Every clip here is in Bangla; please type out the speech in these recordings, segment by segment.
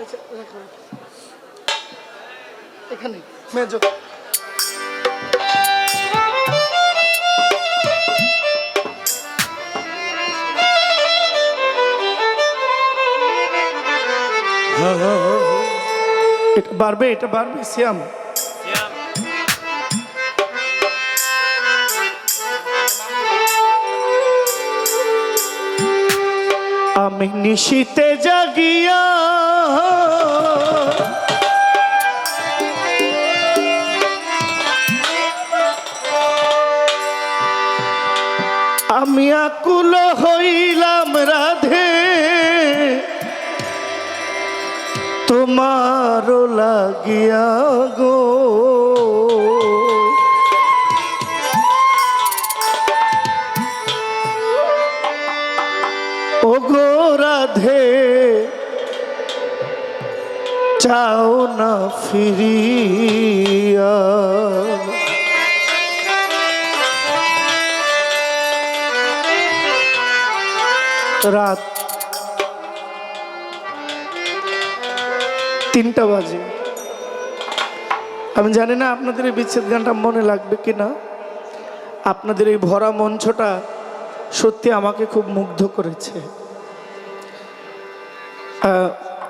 আচ্ছা। এখানে মেজো এটা বাড়বে এটা বাড়বে শ্যাম আমি নিশিতে জাগিয়া আমি আকুল হইলাম রাধে। তোমার লাগিয়া গো। চাও না ফিরিয়া। রাত তিনটা বাজে। আমি জানি না আপনাদের এই বিচ্ছেদ গানটা মনে লাগবে কি না। আপনাদের এই ভরা মঞ্চটা সত্যি আমাকে খুব মুগ্ধ করেছে।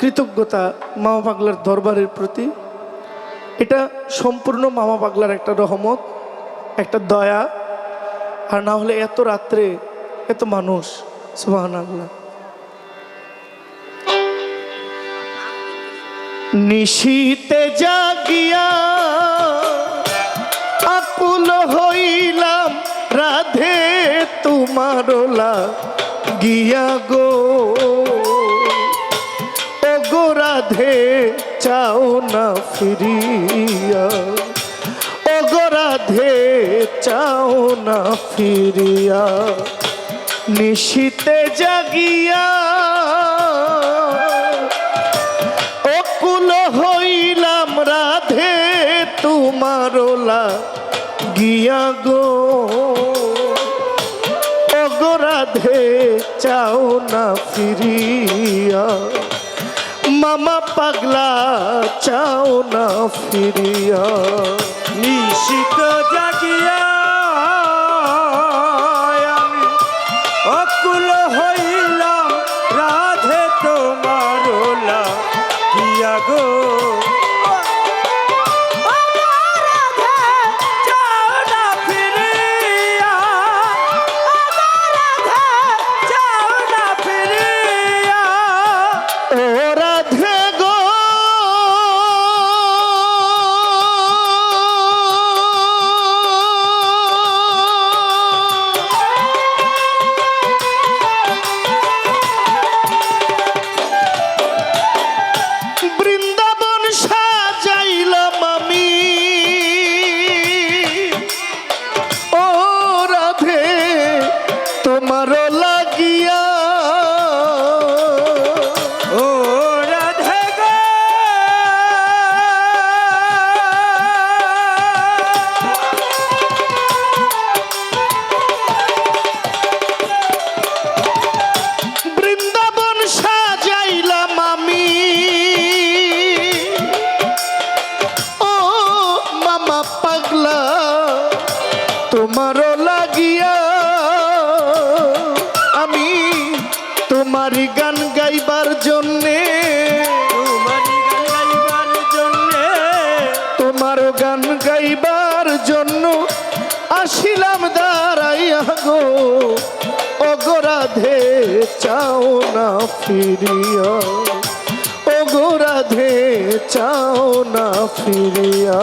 কৃতজ্ঞতা মামা পাগলার দরবারের প্রতি। এটা সম্পূর্ণ মামা পাগলার একটা রহমত, একটা দয়া। আর না হলে এত রাত্রে এত মানুষ সুবাহান আল্লাহ নিশীতে জাগিয়া আকুল হইলাম, রাধে তোমার গিয়া গো। রাধে চাও না ফিরিয়া। ও গো রাধে, চাও না ফিরিয়া। নিশীতে জাগিয়া অকুল হইলাম রাধে, তোমার গিয়া গো। ও গো রাধে, চাও না ফিরিয়া। মামা পাগলা চাও না ফিরিয়া। নিশিত জাগিয়া আসিলাম দাঁড়াইয়া গো। অগরাধে চাও না ফিরিয়া। অগরাধে চাও না ফিরিয়া।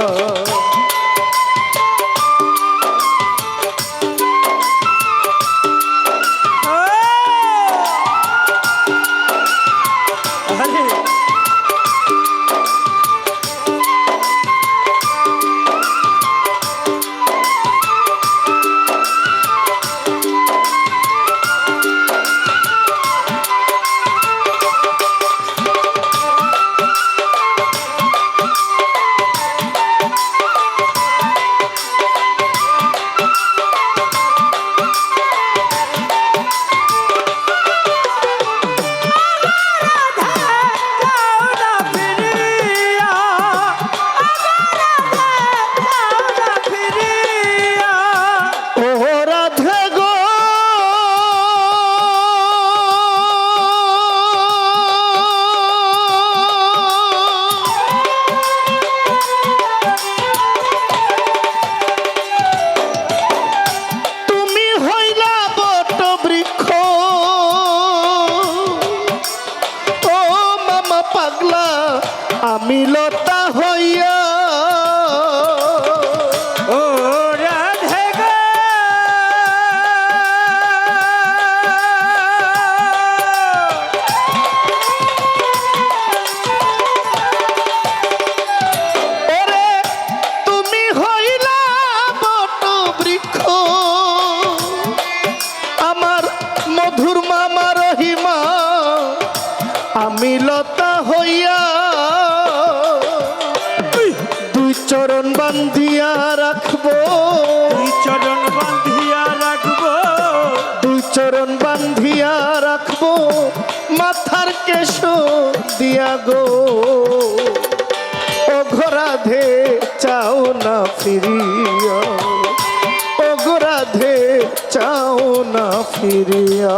বান্ধিয়া রাখব, মাথার কেশ দিয়া গো। ও ঘোরাধে চাও না ফিরিয়া ও ঘোরাধে চাও না ফিরিয়া।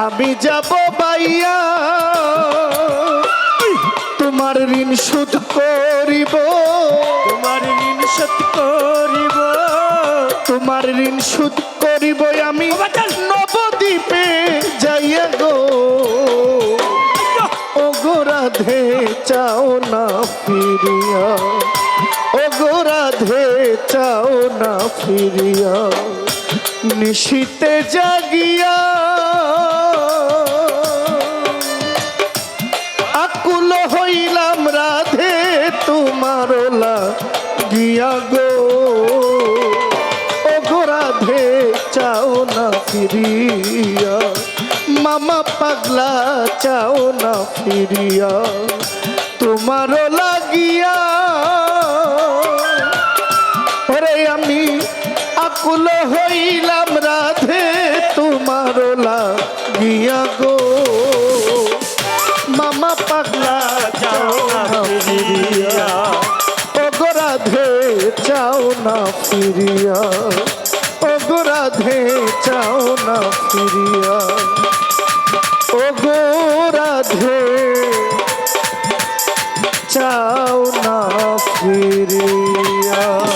আমি যাব বাইয়া তোমার ঋণ শোধ করিব। তোমার ঋণ শোধ করিব। তোমার ঋণ শোধ করিব আমি। নবদ্বীপে যাইয়া গো। ও গো রাধে চাও না ফিরিয়া। ও গো রাধে চাও না ফিরিয়া। নিশীতে জাগিয়া তোমার গিয়া গো। গো চাও না ফিরিয়া। মামা পাগলা, চাও না ফিরিয়া। তোমার লাগিয়া। ওরে আমি আকুল হইলাম রাধে। চাও না ফিরিয়া। ওগো রাধে চাও না ফিরিয়া। ওগো রাধে চাও না ফিরিয়া।